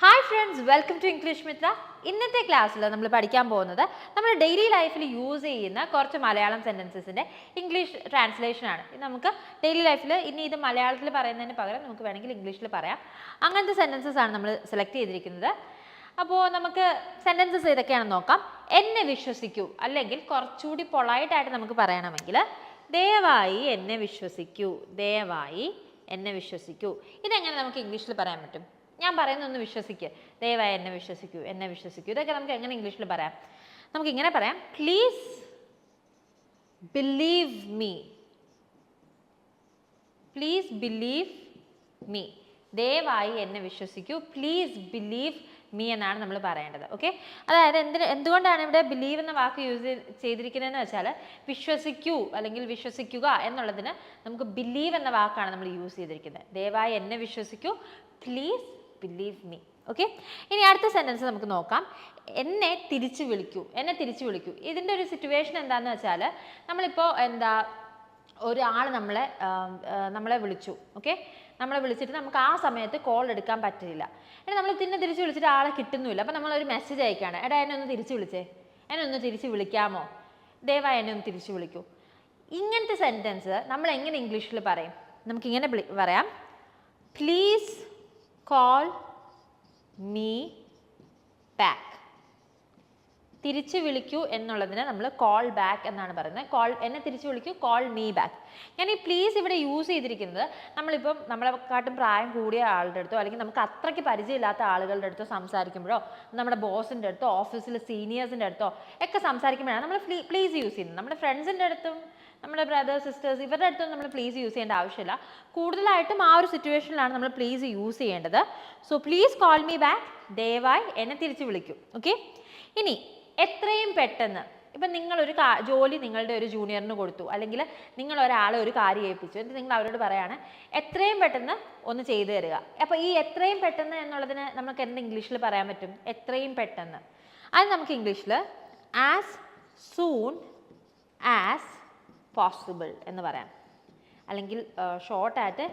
Hi friends welcome to English Mitra ഇന്നത്തെ ക്ലാസ്സിൽ നമ്മൾ പഠിക്കാൻ പോകുന്നത് നമ്മൾ ഡെയിലി ലൈഫിൽ യൂസ് ചെയ്യുന്ന കുറച്ച് മലയാളം സെന്റൻസസിന്റെ ഇംഗ്ലീഷ് ട്രാൻസ്ലേഷൻ ആണ്. നമുക്ക് ഡെയിലി ലൈഫിൽ ഇനി ഇത് മലയാളത്തിൽ പറയുന്നതിന് പകരം നമുക്ക് വേണമെങ്കിൽ ഇംഗ്ലീഷിൽ പറയാം. അങ്ങനത്തെ സെന്റൻസസ് ആണ് നമ്മൾ സെലക്ട് ചെയ്തിരിക്കുന്നത്. അപ്പോൾ നമുക്ക് സെന്റൻസസ് ഏതൊക്കെയാണെന്ന് നോക്കാം. എന്നെ വിശ്വസിക്കൂ അല്ലെങ്കിൽ കുറച്ചുകൂടി പൊളായിട്ടായിട്ട് നമുക്ക് പറയണമെങ്കിൽ ദയവായി എന്നെ വിശ്വസിക്കൂ ദയവായി എന്നെ വിശ്വസിക്കൂ. ഇതെങ്ങനെ നമുക്ക് ഇംഗ്ലീഷിൽ പറയാൻ പറ്റും? ഞാൻ പറയുന്ന ഒന്ന് വിശ്വസിക്കുക ദയവായി എന്നെ വിശ്വസിക്കൂ എന്നെ വിശ്വസിക്കൂ. ഇതൊക്കെ നമുക്ക് എങ്ങനെ ഇംഗ്ലീഷിൽ പറയാം? നമുക്ക് ഇങ്ങനെ പറയാം. Please believe me please believe me ദയവായി എന്നെ വിശ്വസിക്കൂ. പ്ലീസ് ബിലീവ് മീ എന്നാണ് നമ്മൾ പറയേണ്ടത്. ഓക്കെ അതായത് എന്തിന് എന്തുകൊണ്ടാണ് ഇവിടെ ബിലീവ് എന്ന വാക്ക് യൂസ് ചെയ്തിരിക്കുന്നതെന്ന് വെച്ചാൽ വിശ്വസിക്കൂ അല്ലെങ്കിൽ വിശ്വസിക്കുക എന്നുള്ളതിന് നമുക്ക് ബിലീവ് എന്ന വാക്കാണ് നമ്മൾ യൂസ് ചെയ്തിരിക്കുന്നത്. ദയവായി എന്നെ വിശ്വസിക്കൂ. പ്ലീസ് ബിലീവ് മീ ഓക്കെ ഇനി അടുത്ത സെന്റൻസ് നമുക്ക് നോക്കാം. എന്നെ തിരിച്ചു വിളിക്കൂ. എന്നെ തിരിച്ചു വിളിക്കൂ. ഇതിന്റെ ഒരു സിറ്റുവേഷൻ എന്താണെന്ന് വെച്ചാൽ നമ്മളിപ്പോൾ എന്താ ഒരാൾ നമ്മളെ നമ്മളെ വിളിച്ചു. ഓക്കെ നമ്മളെ വിളിച്ചിട്ട് നമുക്ക് ആ സമയത്ത് കോൾ എടുക്കാൻ പറ്റില്ല. എന്നാൽ നമ്മൾ പിന്നെ തിരിച്ച് വിളിച്ചിട്ട് ആളെ കിട്ടുന്നുമില്ല. അപ്പോൾ നമ്മളൊരു മെസ്സേജ് അയക്കുകയാണ്. എടാ എന്നെ ഒന്ന് തിരിച്ച് വിളിച്ചേ. എന്നെ ഒന്ന് തിരിച്ച് വിളിക്കാമോ? ദയവായി എന്നെ ഒന്ന് തിരിച്ച് വിളിക്കൂ. ഇങ്ങനത്തെ സെന്റൻസ് നമ്മൾ എങ്ങനെ ഇംഗ്ലീഷിൽ പറയും? നമുക്കിങ്ങനെ പറയാം. പ്ലീസ് കോൾ മീ ബാക്ക് തിരിച്ചു വിളിക്കൂ എന്നുള്ളതിന് നമ്മൾ കോൾ ബാക്ക് എന്നാണ് പറയുന്നത്. കോൾ എന്നെ തിരിച്ചു വിളിക്കൂ കോൾ മീ ബാക്ക് ഞാൻ ഈ പ്ലീസ് ഇവിടെ യൂസ് ചെയ്തിരിക്കുന്നത് നമ്മളിപ്പം നമ്മളെക്കാട്ടും പ്രായം കൂടിയ ആളുടെ അടുത്തോ അല്ലെങ്കിൽ നമുക്ക് അത്രയ്ക്ക് പരിചയമില്ലാത്ത ആളുകളുടെ അടുത്തോ സംസാരിക്കുമ്പോഴോ നമ്മുടെ ബോസിന്റെ അടുത്തോ ഓഫീസിലെ സീനിയേഴ്സിന്റെ അടുത്തോ ഒക്കെ സംസാരിക്കുമ്പോഴാണ് നമ്മൾ പ്ലീസ് യൂസ് ചെയ്യുന്നത്. നമ്മുടെ ഫ്രണ്ട്സിന്റെ അടുത്തും നമ്മുടെ ബ്രദേഴ്സ് സിസ്റ്റേഴ്സ് ഇവരുടെ അടുത്തും നമ്മൾ പ്ലീസ് യൂസ് ചെയ്യേണ്ട ആവശ്യമില്ല. കൂടുതലായിട്ടും ആ ഒരു സിറ്റുവേഷനിലാണ് നമ്മൾ പ്ലീസ് യൂസ് ചെയ്യേണ്ടത്. So please call me back ദയവായി എന്നെ തിരിച്ചു വിളിക്കും. ഓക്കെ ഇനി എത്രയും പെട്ടെന്ന്. ഇപ്പം നിങ്ങളൊരു കാ ജോലി നിങ്ങളുടെ ഒരു ജൂനിയറിന് കൊടുത്തു. അല്ലെങ്കിൽ നിങ്ങൾ ഒരാളെ ഒരു കാര്യം ഏൽപ്പിച്ചു. എന്നിട്ട് നിങ്ങൾ അവരോട് പറയുകയാണ് എത്രയും പെട്ടെന്ന് ഒന്ന് ചെയ്തു തരിക. അപ്പോൾ ഈ എത്രയും പെട്ടെന്ന് എന്നുള്ളതിന് നമുക്ക് എന്ത് ഇംഗ്ലീഷിൽ പറയാൻ പറ്റും? എത്രയും പെട്ടെന്ന്. അത് നമുക്ക് ഇംഗ്ലീഷിൽ ആസ് സൂൺ ആസ് പോസിബിൾ എന്ന് പറയാം. അല്ലെങ്കിൽ ഷോർട്ടായിട്ട്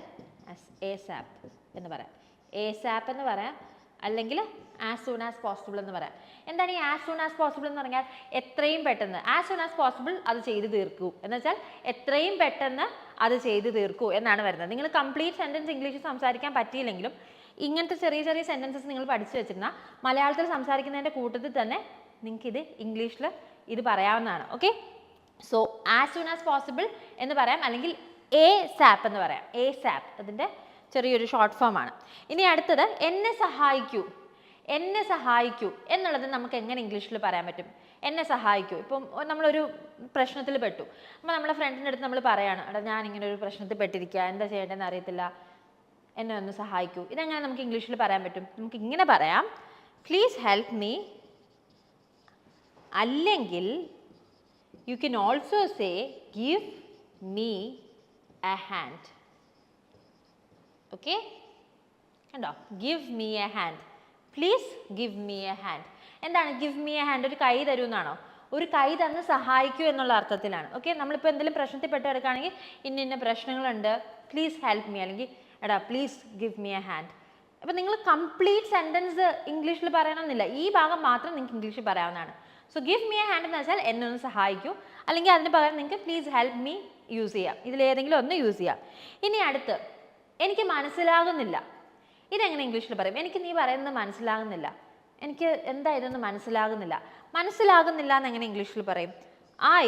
എ സാപ്പ് എന്ന് പറയാം. എ സാപ്പ് എന്ന് പറയാം. അല്ലെങ്കിൽ ആസ് സൂൺ ആസ് പോസിബിൾ എന്ന് പറയാം. എന്താണ് ഈ ആസ് സൂൺ ആസ് പോസിബിൾ എന്ന് പറഞ്ഞാൽ എത്രയും പെട്ടെന്ന്. ആസ് സൂൺ ആസ് പോസിബിൾ അത് ചെയ്ത് തീർക്കൂ. എന്ന് വെച്ചാൽ എത്രയും പെട്ടെന്ന് അത് ചെയ്ത് തീർക്കൂ എന്നാണ് വരുന്നത്. നിങ്ങൾ കംപ്ലീറ്റ് സെന്റൻസ് ഇംഗ്ലീഷിൽ സംസാരിക്കാൻ പറ്റിയില്ലെങ്കിലും ഇങ്ങനത്തെ ചെറിയ ചെറിയ സെന്റൻസസ് നിങ്ങൾ പഠിച്ചു വെച്ചിരുന്നാൽ മലയാളത്തിൽ സംസാരിക്കുന്നതിന്റെ കൂട്ടത്തിൽ തന്നെ നിങ്ങൾക്ക് ഇത് ഇംഗ്ലീഷിൽ ഇത് പറയാവുന്നതാണ്. Okay so as soon as possible എന്ന് പറയാം. അല്ലെങ്കിൽ എ സാപ്പ് എന്ന് പറയാം. എ സാപ്പ് അതിന്റെ ചെറിയൊരു ഷോർട്ട് ഫോം ആണ്. ഇനി അടുത്തത് എന്നെ സഹായിക്കൂ എന്നെ സഹായിക്കൂ എന്നുള്ളത് നമുക്ക് എങ്ങനെ ഇംഗ്ലീഷിൽ പറയാൻ പറ്റും? എന്നെ സഹായിക്കൂ. ഇപ്പം നമ്മളൊരു പ്രശ്നത്തിൽ പെട്ടു. അപ്പോൾ നമ്മളെ ഫ്രണ്ടിന്റെ അടുത്ത് നമ്മൾ പറയാണ് എടാ ഞാൻ ഇങ്ങനെ ഒരു പ്രശ്നത്തിൽ പെട്ടിരിക്കുക എന്താ ചെയ്യേണ്ടതെന്ന് അറിയത്തില്ല. എന്നെ ഒന്ന് സഹായിക്കൂ. ഇതെങ്ങനെ നമുക്ക് ഇംഗ്ലീഷിൽ പറയാൻ പറ്റും? നമുക്ക് ഇങ്ങനെ പറയാം. പ്ലീസ് ഹെൽപ്പ് മീ അല്ലെങ്കിൽ you can also say give me a hand okay കണ്ടോ? Give me a hand please give me a hand എന്താണ് ഗിവ് മീ എ ഹാൻഡ് ഒരു കൈ തരൂ എന്നാണോ ഒരു കൈ തന്ന് സഹായിക്കൂ എന്നുള്ള അർത്ഥത്തിലാണ്. ഓക്കെ നമ്മളിപ്പോൾ എന്തെങ്കിലും പ്രശ്നത്തിൽ പെട്ട് കിടക്കുകയാണെങ്കിൽ ഇന്ന ഇന്ന പ്രശ്നങ്ങളുണ്ട്. പ്ലീസ് ഹെൽപ്പ് മീ അല്ലെങ്കിൽ എടാ please give me a hand അപ്പോൾ നിങ്ങൾ കംപ്ലീറ്റ് സെന്റൻസ് ഇംഗ്ലീഷിൽ പറയണമെന്നില്ല. ഈ ഭാഗം മാത്രം നിങ്ങൾക്ക് ഇംഗ്ലീഷിൽ പറയാവുന്നതാണ്. So give me a hand എന്ന് വെച്ചാൽ എന്നെ ഒന്ന് സഹായിക്കൂ. അല്ലെങ്കിൽ അതിന് പകരം നിങ്ങൾക്ക് പ്ലീസ് ഹെൽപ്പ് മീ യൂസ് ചെയ്യാം. ഇതിലേതെങ്കിലും ഒന്ന് യൂസ് ചെയ്യാം. ഇനി അടുത്ത് എനിക്ക് മനസ്സിലാകുന്നില്ല. ഇതെങ്ങനെ ഇംഗ്ലീഷിൽ പറയും? എനിക്ക് നീ പറയുന്നത് മനസ്സിലാകുന്നില്ല. എനിക്ക് എന്താ ഇതൊന്നും മനസ്സിലാകുന്നില്ല. മനസ്സിലാകുന്നില്ല എന്ന് എങ്ങനെ ഇംഗ്ലീഷിൽ പറയും? ഐ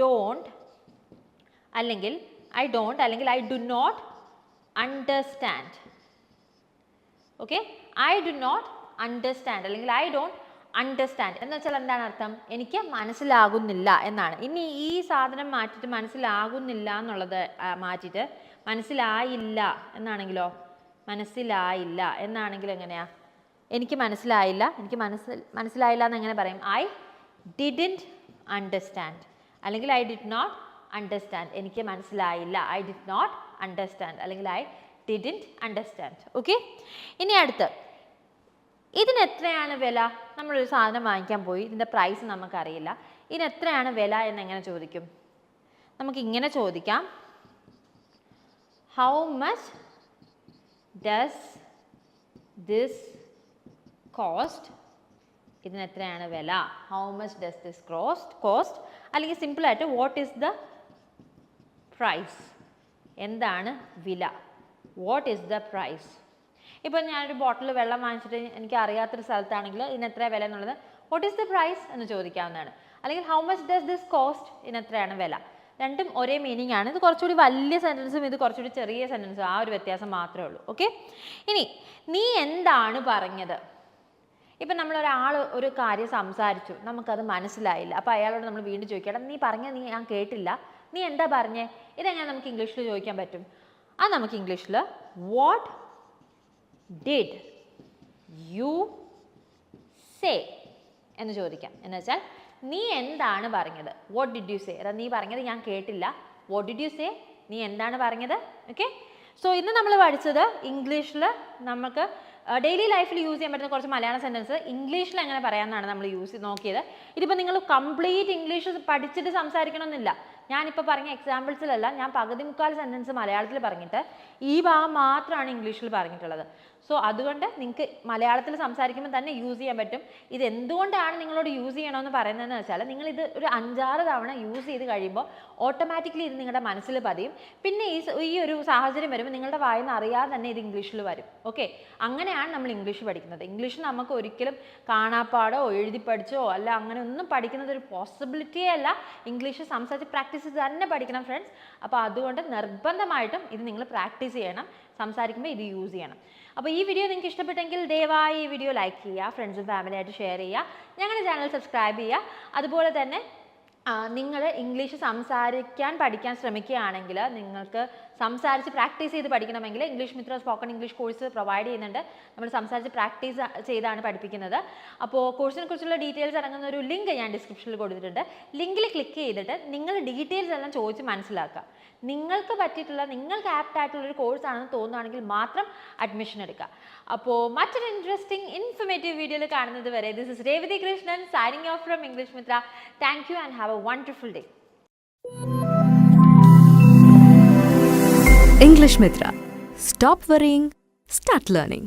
ഡോണ്ട് അല്ലെങ്കിൽ ഐ ഡോണ്ട് അല്ലെങ്കിൽ I do not understand okay I do not understand അല്ലെങ്കിൽ ഐ ഡോണ്ട് അണ്ടർസ്റ്റാൻഡ് എന്ന് വെച്ചാൽ എന്താണ് അർത്ഥം? എനിക്ക് മനസ്സിലാകുന്നില്ല എന്നാണ്. ഇനി ഈ സാധനം മാറ്റിയിട്ട് മനസ്സിലാകുന്നില്ല എന്നുള്ളത് മാറ്റിയിട്ട് മനസ്സിലായില്ല എന്നാണെങ്കിലോ? മനസ്സിലായില്ല എന്നാണെങ്കിൽ എങ്ങനെയാ? എനിക്ക് മനസ്സിലായില്ല. എനിക്ക് മനസ്സിൽ മനസ്സിലായില്ല എന്ന് എങ്ങനെ പറയും? ഐ ഡിഡിന്റ് അണ്ടർസ്റ്റാൻഡ് അല്ലെങ്കിൽ ഐ ഡിഡ് നോട്ട് അണ്ടർസ്റ്റാൻഡ് എനിക്ക് മനസ്സിലായില്ല. ഐ ഡിഡ് നോട്ട് അണ്ടർസ്റ്റാൻഡ് അല്ലെങ്കിൽ ഐ ഡിഡിന്റ് അണ്ടർസ്റ്റാൻഡ് ഓക്കെ ഇനി അടുത്ത്. ഇതിന് എത്രയാണ് വില? നമ്മളൊരു സാധനം വാങ്ങിക്കാൻ പോയി. ഇതിന്റെ പ്രൈസ് നമുക്കറിയില്ല. ഇതിന് എത്രയാണ് വില എന്ന് എങ്ങനെ ചോദിക്കും? നമുക്ക് ഇങ്ങനെ ചോദിക്കാം. How much does this cost ഇതിന് എത്രയാണ് വില? How much does this cost cost അല്ലെങ്കിൽ സിമ്പിളായിട്ട് വാട്ട് ഈസ് ദ പ്രൈസ് എന്താണ് വില? വാട്ട് ഈസ് ദ പ്രൈസ് ഇപ്പം ഞാനൊരു ബോട്ടിൽ വെള്ളം വാങ്ങിച്ചിട്ട് എനിക്ക് അറിയാത്തൊരു സ്ഥലത്താണെങ്കിൽ ഇതിന് എത്ര വില എന്നുള്ളത്? വാട്ട് ഈസ് ദ പ്രൈസ് എന്ന് ചോദിക്കാവുന്നതാണ്. അല്ലെങ്കിൽ how much does this cost ഇതിന് എത്രയാണ് വില? രണ്ടും ഒരേ മീനിങ് ആണ്. ഇത് കുറച്ചുകൂടി വലിയ സെന്റൻസും ഇത് കുറച്ചുകൂടി ചെറിയ സെന്റൻസും ആ ഒരു വ്യത്യാസം മാത്രമേ ഉള്ളൂ. ഓക്കെ ഇനി നീ എന്താണ് പറഞ്ഞത്? ഇപ്പം നമ്മൾ ഒരാൾ ഒരു കാര്യം സംസാരിച്ചു. നമുക്കത് മനസ്സിലായില്ല. അപ്പോൾ അയാളോട് നമ്മൾ വീണ്ടും ചോദിക്കണം നീ പറഞ്ഞ നീ ഞാൻ കേട്ടില്ല. നീ എന്താ പറഞ്ഞേ? ഇതെങ്ങനെ നമുക്ക് ഇംഗ്ലീഷിൽ ചോദിക്കാൻ പറ്റും? അത് നമുക്ക് ഇംഗ്ലീഷിൽ വാട്ട് ഡിഡ് യു സേ എന്ന് ചോദിക്കാം. എന്ന് വെച്ചാൽ നീ എന്താണ് പറഞ്ഞത്? വാട്ട് ഡിഡ് യു സേ അതായത് നീ പറഞ്ഞത് ഞാൻ കേട്ടില്ല. വാട്ട് ഡിഡ് യു സേ നീ എന്താണ് പറഞ്ഞത്? ഓക്കെ സോ ഇന്ന് നമ്മൾ പഠിച്ചത് ഇംഗ്ലീഷിൽ നമുക്ക് ഡെയിലി ലൈഫിൽ യൂസ് ചെയ്യാൻ പറ്റുന്ന കുറച്ച് മലയാളം സെന്റൻസ് ഇംഗ്ലീഷിൽ എങ്ങനെ പറയാമെന്നാണ് നമ്മൾ യൂസ് നോക്കിയത്. ഇതിപ്പോൾ നിങ്ങൾ കംപ്ലീറ്റ് ഇംഗ്ലീഷ് പഠിച്ചിട്ട് സംസാരിക്കണമെന്നില്ല ഞാനിപ്പോൾ പറഞ്ഞ എക്സാമ്പിൾസിലല്ല ഞാൻ പകുതി മുക്കാൽ സെന്റൻസ് മലയാളത്തിൽ പറഞ്ഞിട്ട് ഈ ഭാഗം മാത്രമാണ് ഇംഗ്ലീഷിൽ പറഞ്ഞിട്ടുള്ളത്. സോ അതുകൊണ്ട് നിങ്ങൾക്ക് മലയാളത്തിൽ സംസാരിക്കുമ്പോൾ തന്നെ യൂസ് ചെയ്യാൻ പറ്റും. ഇത് എന്തുകൊണ്ടാണ് നിങ്ങളോട് യൂസ് ചെയ്യണമെന്ന് പറയുന്നതെന്ന് വെച്ചാൽ നിങ്ങൾ ഇത് ഒരു അഞ്ചാറ് തവണ യൂസ് ചെയ്ത് കഴിയുമ്പോൾ ഓട്ടോമാറ്റിക്കലി ഇത് നിങ്ങളുടെ മനസ്സിൽ പതിയും. പിന്നെ ഈ ഈ ഒരു സാഹചര്യം വരുമ്പോൾ നിങ്ങളുടെ വായന അറിയാതെ തന്നെ ഇത് ഇംഗ്ലീഷിൽ വരും. ഓക്കെ അങ്ങനെയാണ് നമ്മൾ ഇംഗ്ലീഷ് പഠിക്കുന്നത്. ഇംഗ്ലീഷ് നമുക്ക് ഒരിക്കലും കാണാപ്പാടോ എഴുതി പഠിച്ചോ അല്ല അങ്ങനെ ഒന്നും പഠിക്കുന്നത് ഒരു പോസിബിലിറ്റിയേ അല്ല. ഇംഗ്ലീഷ് സംസാരിച്ച് പ്രാക്ടീസ് തന്നെ പഠിക്കണം ഫ്രണ്ട്സ് അപ്പോൾ അതുകൊണ്ട് നിർബന്ധമായിട്ടും ഇത് നിങ്ങൾ പ്രാക്ടീസ് ചെയ്യണം. സംസാരിക്കുമ്പോൾ ഇത് യൂസ് ചെയ്യണം. അപ്പോൾ ഈ വീഡിയോ നിങ്ങൾക്ക് ഇഷ്ടപ്പെട്ടെങ്കിൽ ദയവായി ഈ വീഡിയോ ലൈക്ക് ചെയ്യുക ഫ്രണ്ട്സും ഫാമിലിയായിട്ട് ഷെയർ ചെയ്യുക ഞങ്ങളുടെ ചാനൽ സബ്സ്ക്രൈബ് ചെയ്യുക. അതുപോലെ തന്നെ നിങ്ങൾ ഇംഗ്ലീഷ് സംസാരിക്കാൻ പഠിക്കാൻ ശ്രമിക്കുകയാണെങ്കിൽ നിങ്ങൾക്ക് സംസാരിച്ച് പ്രാക്ടീസ് ചെയ്ത് പഠിക്കണമെങ്കിൽ English Mitra spoken English course provide ചെയ്യുന്നുണ്ട്. നമ്മൾ സംസാരിച്ച് പ്രാക്ടീസ് ചെയ്താണ് പഠിപ്പിക്കുന്നത്. അപ്പോൾ കോഴ്സിനെ കുറിച്ചുള്ള ഡീറ്റെയിൽസ് അടങ്ങുന്ന ഒരു ലിങ്ക് ഞാൻ ഡിസ്ക്രിപ്ഷനിൽ കൊടുത്തിട്ടുണ്ട്. ലിങ്കിൽ ക്ലിക്ക് ചെയ്തിട്ട് നിങ്ങൾ ഡീറ്റെയിൽസ് എല്ലാം ചോദിച്ച് മനസ്സിലാക്കുക. നിങ്ങൾക്ക് പറ്റിയിട്ടുള്ള നിങ്ങൾക്ക് ആപ്റ്റ് ആയിട്ടുള്ള ഒരു കോഴ്സ് ആണെന്ന് തോന്നുകയാണെങ്കിൽ മാത്രം അഡ്മിഷൻ എടുക്കുക. അപ്പോൾ മറ്റൊരു ഇൻട്രസ്റ്റിംഗ് ഇൻഫർമേറ്റീവ് വീഡിയോയിൽ കാണുന്നത് വരെ this is Revathi Krishnan signing off from English Mitra thank you and have a wonderful day English Mitra. Stop worrying, start learning.